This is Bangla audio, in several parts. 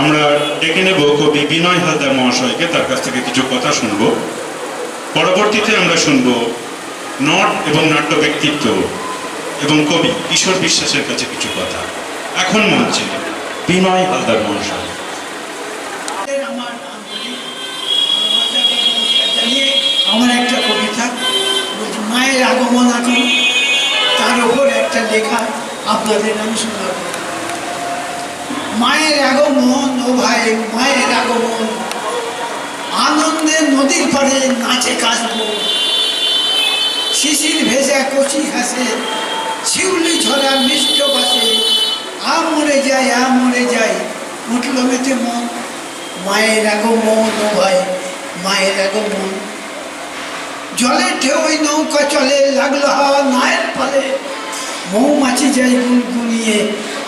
আমরা ডেকে নেব কবি বিনয় হালদার মহাশয়কে, তার কাছ থেকে কিছু কথা শুনব। পরবর্তীতে আমরা শুনব নট এবং নাট্য ব্যক্তিত্ব এবং কবি কিশোর বিশ্বাসের কাছে কিছু কথা। এখন মঞ্চে বিনয় হালদার মহাশয়। আমার একটা কবিতা মায়ের আগমন এখন তার উপর একটা লেখা আপনাদের আমি শোনাব। মায়ের ভাই মায়ের আগমন। আনন্দে নদীর পাড়ে নাচে কাশবো। শিশির ভেজা কচি ঘাসে, শিউলি ঝরা মিষ্ট বাসে। আ মরে যায় আ মরে যায়, উঠল মেতে মন। মায়ের আগমন, ও ভাই, মায়ের আগমন। জলে ঢেউই নৌকা চলে, লাগল হাওয়া নায়ের ফলে মৌমাছি যাই গুনগুনিয়ে,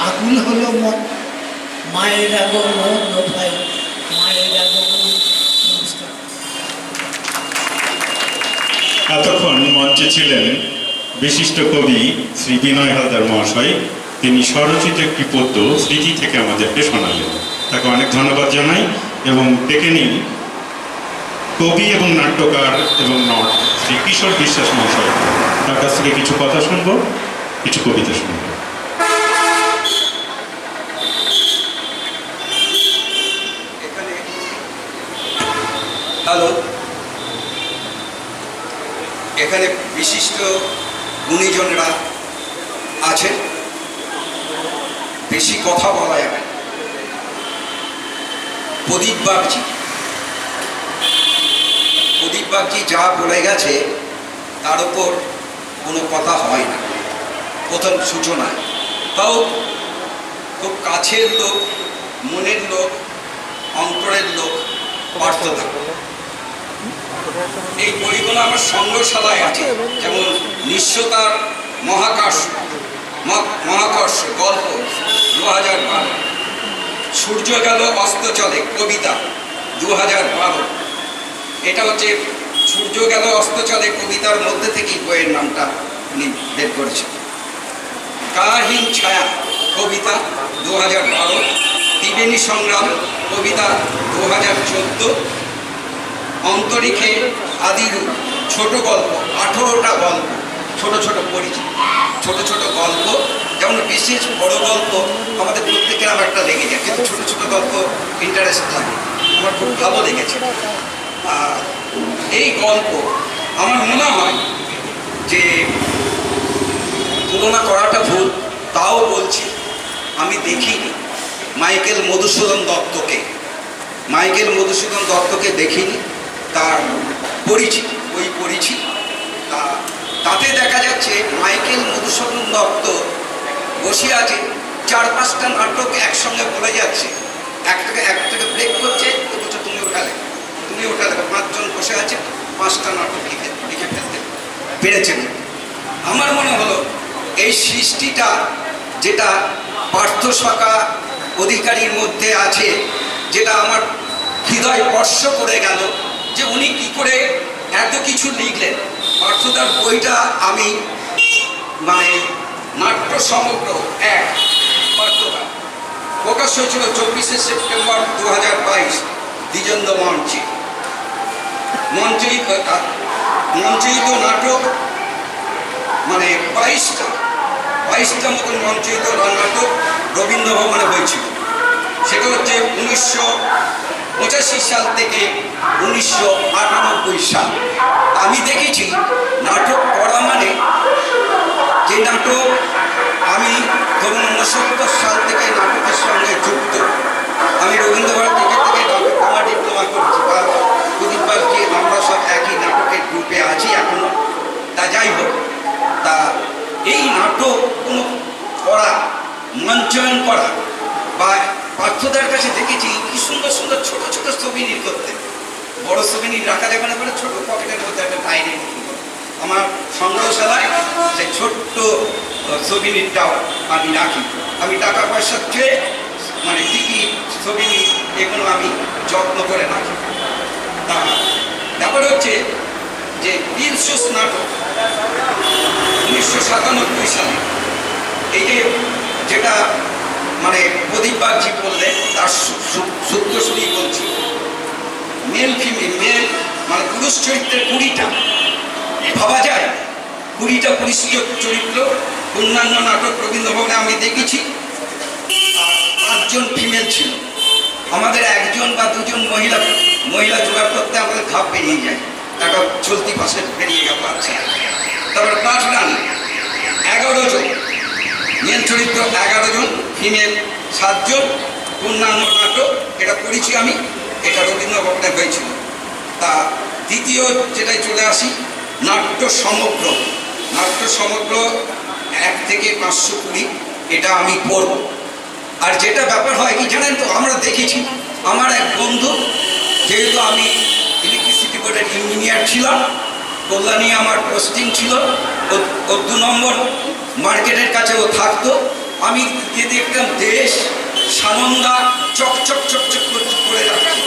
আকুল হলো মন। মায়ের ও ভাই, মায়ের নমস্কার। এতক্ষণ মঞ্চে ছিলেন বিশিষ্ট কবি শ্রী বিনয় হালদার মহাশয়। তিনি স্বরচিত একটি পদ্য স্মৃতি থেকে আমাদেরকে শোনালেন। তাকে অনেক ধন্যবাদ জানাই এবং ডেকে নিই কবি এবং নাট্যকার এবং নট শ্রী কিশোর বিশ্বাস মহাশয়। তার কাছ থেকে কিছু কথা শুনব, কিছু কবিতা শুনব এখানে হ্যালো এখানে বিশিষ্ট গুণীজনরা আছেন। বেশি কথা বলা যাবে প্রদীপ বাগজি প্রদীপ বাগজি যা বলে গেছে, তার উপর কোনো কথা হয় না। প্রথম সূচনায় তাও খুব কাছের লোক, মনের লোক, অন্তরের লোক, পার্থ এই বইগুলো আমার সংগ্রহশালায় আছে। যেমন নিঃস্বতার মহাকাশ মহাকর্ষ, গল্প দু হাজার বারো। সূর্য গেল, অস্ত চলে, কবিতা দু হাজার বারো। এটা হচ্ছে সূর্য গেল, অস্ত চলে, কবিতার মধ্যে থেকেই বইয়ের নামটা উনি বের করেছেন। কাহীন, ছায়া, কবিতা দু হাজার বারো। ত্রিবেণী সংগ্রাম, কবিতা দু হাজার চোদ্দ। অন্তরিক্ষে আদিরূপ ছোট গল্প, আঠেরোটা গল্প, ছোট ছোট পরিচিত। ছোট ছোট গল্প, যেমন বিশেষ বড় গল্প, আমাদের প্রত্যেকের আমার একটা লেগে যায়, কিন্তু ছোট ছোট গল্প ইন্টারেস্ট থাকে। আমার খুব ভালো লেগেছে। আর এই গল্প আমার মনে হয় যে তুলনা করাটা ভুল, তাও বলছি, আমি দেখিনি। মাইকেল মধুসূদন দত্তকে, মাইকেল মধুসূদন দত্তকে দেখিনি। তার পরিচিত, ওই পরিচিত। তা তাতে দেখা যাচ্ছে মাইকেল মধুসূদন দত্ত বসে আছে চার পাঁচটা নাটক একসঙ্গে বলে যাচ্ছে। একটাকে একটাকে ব্রেক করছে বলছে তুমি ওঠালে। তুমি ওঠালে, পাঁচজন বসে আছে, পাঁচটা নাটক লিখে লিখে ফেলতে পেরেছেন আমার মনে হলো এই সৃষ্টিটা, যেটা পার্থ অধিকারীর মধ্যে আছে, যেটা আমার হৃদয় স্পর্শ করে গেল কিছু লিখলেন। পার্থদার বইটা আমি মানে নাট্য সমগ্র এক প্রকাশ হয়েছিল চব্বিশে সেপ্টেম্বর দু হাজার বাইশ, দ্বিজেন্দ্র মঞ্চে। মঞ্চরিত মঞ্চরিত নাটক মানে বাইশটা বাইশটা মতন মঞ্চিত নাটক রবীন্দ্র ভবনে হয়েছিল। সেটা হচ্ছে উনিশশো পঁচাশি সাল থেকে উনিশশো আটানব্বই সাল। আমি দেখেছি নাটক করা মানে যে নাটক আমি ধরুন উনসত্তর সাল থেকে নাটকের সঙ্গে যুক্ত। আমি রবীন্দ্র ভারতী থেকে আমার ডিপ্লোমা করছি, বা প্রদীপ বাগজি, আমরা সব একই নাটকের গ্রুপে আছি এখনও। তা যাই হোক, তা এই নাটক কোনো করা, মঞ্চায়ন করা বা পার্থদার কাছে দেখেছি, কি সুন্দর সুন্দর ছোট ছোট ছবি করতে বড় ছবি নির রাখা যাবে না বলে ছোট পকেটের মধ্যে একটা ডায়েরি আমার সংগ্রহশালায় যে ছোট্ট ছবি নিরটাও আমি রাখি। আমি টাকা পয়সা চেয়ে মানে টিকিট, ছবি নির এগুলো আমি যত্ন করে রাখি। তা, ব্যাপার হচ্ছে যে তিনশো নাটক উনিশশো সাতানব্বই সালে, এই যে যেটা মানে প্রদীপ বাগজি বললেন, তার সূ- মানে পুরুষ চরিত্রের কুড়িটা। ভাবা যায়, কুড়িটা পুরুষ চরিত্র, অন্যান্য নাটক রবীন্দ্রভবনে আমি দেখেছি পাঁচজন ফিমেল ছিল। আমাদের একজন বা দুজন মহিলা মহিলা জোগাড় করতে আমাদের ধাপ বেরিয়ে যায়। একটা চলতি পাশে বেরিয়ে গেল আছে তারপর পাঁচ রান, এগারো জন। মেন চরিত্র এগারো জন, ফিমেল সাতজন। অন্যান্য নাটক, এটা করেছি আমি। এটা রবীন্দ্রভবনে হয়েছিল। তা দ্বিতীয় যেটাই চলে আসি, নাট্য সমগ্র। নাট্য সমগ্র এক থেকে পাঁচশো কুড়ি, এটা আমি পড়ব। আর যেটা ব্যাপার হয়, কি জানেন তো, আমরা দেখেছি, আমার এক বন্ধু, যেহেতু আমি ইলেকট্রিসিটি বোর্ডের ইঞ্জিনিয়ার ছিলাম, কল্যাণী আমার পোস্টিং ছিল, ও- দু নম্বর মার্কেটের কাছে ও থাকতো। আমি যে দেখতাম দেশ সানন্দা চকচক চকচক করছে করে যাচ্ছে।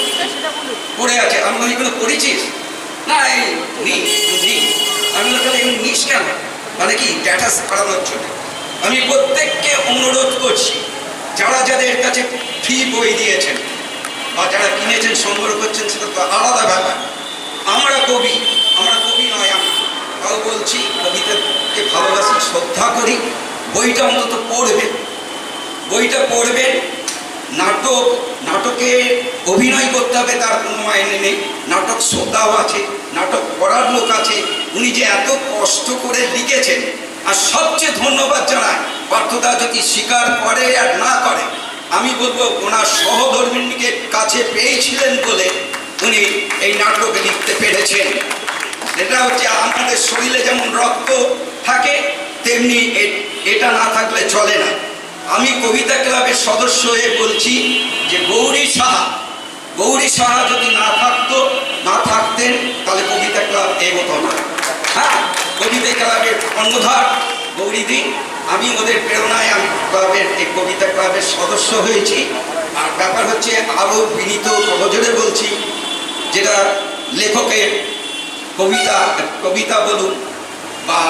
পড়ে আছে। আমি বলি কোনো পড়েছিস? না এই নি নি। আমি তাহলে এগুলো নিস কেন? মানে কি ডেটা করানোর জন্য। আমি প্রত্যেককে অনুরোধ করছি যারা যাদের কাছে ফ্রি বই দিয়েছেন বা যারা কিনেছেন সংগ্রহ করছেন সেটা তো আলাদা ব্যাপার। আমরা কবি আমরা কবি নয় আমি। তাও বলছি কবিতাকে ভালোবাসি শ্রদ্ধা করি। বইটা অন্তত পড়বেন। বইটা পড়বেন অভিনয় করতে হবে, তার কোনো মাইনে নেই। নাটক শ্রদ্ধাও আছে, নাটক করার লোক আছে। উনি যে এত কষ্ট করে লিখেছেন, আর সবচেয়ে ধন্যবাদ জানাই, পার্থদা যদি স্বীকার করে আর না করে, আমি বলব ওনার সহধর্মিনীকে কাছে পেয়েছিলেন বলে উনি এই নাটক লিখতে পেরেছেন। এটা হচ্ছে আমাদের শরীরে যেমন রক্ত থাকে, তেমনি এটা না থাকলে চলে না। আমি কবিতা ক্লাবের সদস্য হয়ে বলছি যে গৌরী সাহা গৌরী সাহা যদি না থাকতো, না থাকতেন, তাহলে কবিতা ক্লাব এগোতো না। হ্যাঁ কবিতা ক্লাবের কর্ণধার গৌরীদি আমি ওদের প্রেরণায় আমি ক্লাবের, এই কবিতা ক্লাবের সদস্য হয়েছি। আর ব্যাপার হচ্ছে, আরও বিনীত সহজরে বলছি, যেটা লেখকের কবিতা কবিতা বলুন বা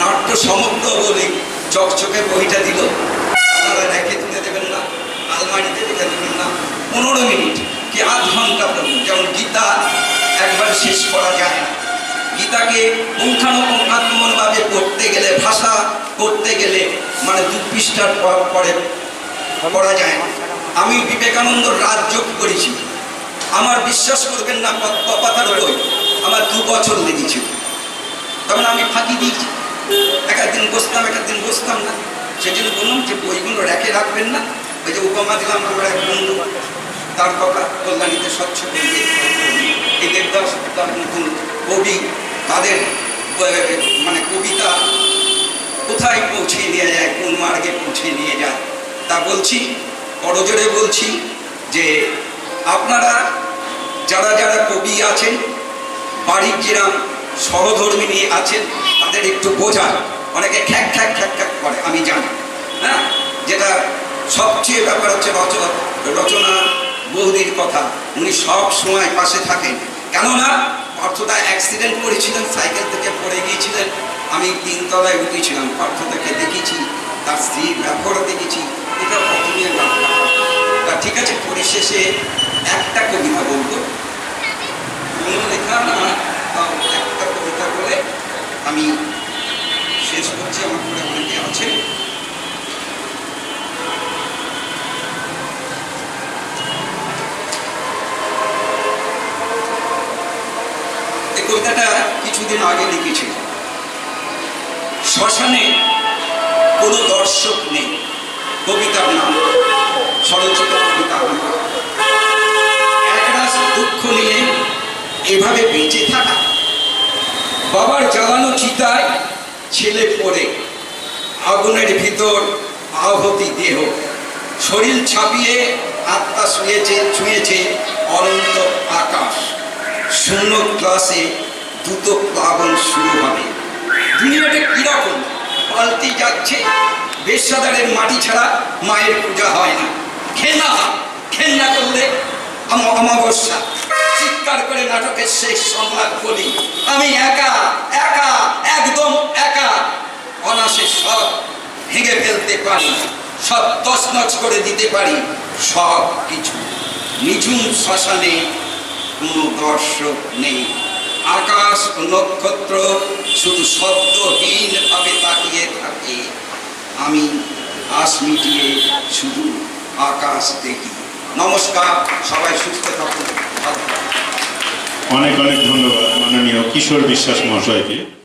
নাট্য সমগ্র বলি চকচকে বইটা দিল। ভাষা করতে গেলে মানে দু পৃষ্ঠার পর পড়া যায়। না আমি বিবেকানন্দ রাজযোগ করেছি। আমার বিশ্বাস করবেন না পাতার বই আমার দু বছর লেগেছিল তখন আমি ফাঁকি দিয়েছি। এক একদিন বসতাম এক একদিন বসতাম না। সেই জন্য বললাম যে বইগুলো রেখে রাখবেন না। ওই যে উপমা দিলাম, আমার এক বন্ধু, তার কথা কল্যাণীতে স্বচ্ছ করবে এই দেবদাস নতুন কবি, তাদের মানে কবিতা কোথায় পৌঁছে নিয়ে যায়? কোন মার্গে পৌঁছে নিয়ে যায়? তা বলছি করজোরে বলছি যে আপনারা যারা যারা কবি আছেন, বাড়ির যেরাম সহধর্মিনী আছেন, তাদের একটু বোঝান। অনেকে খ্যাক খ্যাক খ্যাক খ্যাক করে, আমি জানি। হ্যাঁ যেটা সবচেয়ে ব্যাপার হচ্ছে রচনা রচনা বৌদির কথা। উনি সব সময় পাশে থাকেন। কেননা অর্থটা অ্যাক্সিডেন্ট করেছিলেন সাইকেল থেকে পড়ে গিয়েছিলেন। আমি তিনতলায় উঠেছিলাম পার্থদাকে দেখেছি, তার স্ত্রীর ব্যবহারও দেখেছি, এটা প্রথমের ব্যাপার তা ঠিক আছে, পরিশেষে একটা কবিতা বলব। কোনো লেখা না একটা কবিতা বলে আমি শেষ করছি, আমার ঘরে অনেকে আছে কবিতাটা কিছুদিন আগে লিখেছিল শ্মশানে কোনো দর্শক নেই। কবিতার নাম স্বরচিত কবিতা একরাশ দুঃখ নিয়ে এভাবে বেঁচে থাকা। বাবার জ্বালানো চিতায় ছেলে পড়ে। আগুনের ভিতর আহতি দেহ। শরীর ছাপিয়ে আত্মা শুয়েছে, ছুঁয়েছে অনন্ত আকাশ। শূন্য ক্লাসে দ্রুত প্লাবন শুরু হবে। দুনিয়াটা কীরকম পাল্টে যাচ্ছে বেশাদারের মাটি ছাড়া মায়ের পূজা হয় না। হয় ঘেন্না করলে অমাবস্যা। চিৎকার করে নাটকের শেষ সংলাপ বলি, আমি একা একা, একদম একা। অনাসে সব ভেঙে ফেলতে পারি, সব তছনছ করে দিতে পারি, সব কিছু। নিঝুম শ্মশানে কোনো দর্শক নেই। আকাশ নক্ষত্র শুধু শব্দহীন ভাবে তাকিয়ে থাকে। আমি আশ মিটিয়ে শুধু আকাশ দেখি। নমস্কার, সবাই সুস্থ থাকুন। অনেক অনেক ধন্যবাদ। মাননীয় কিশোর বিশ্বাস মহাশয়কে।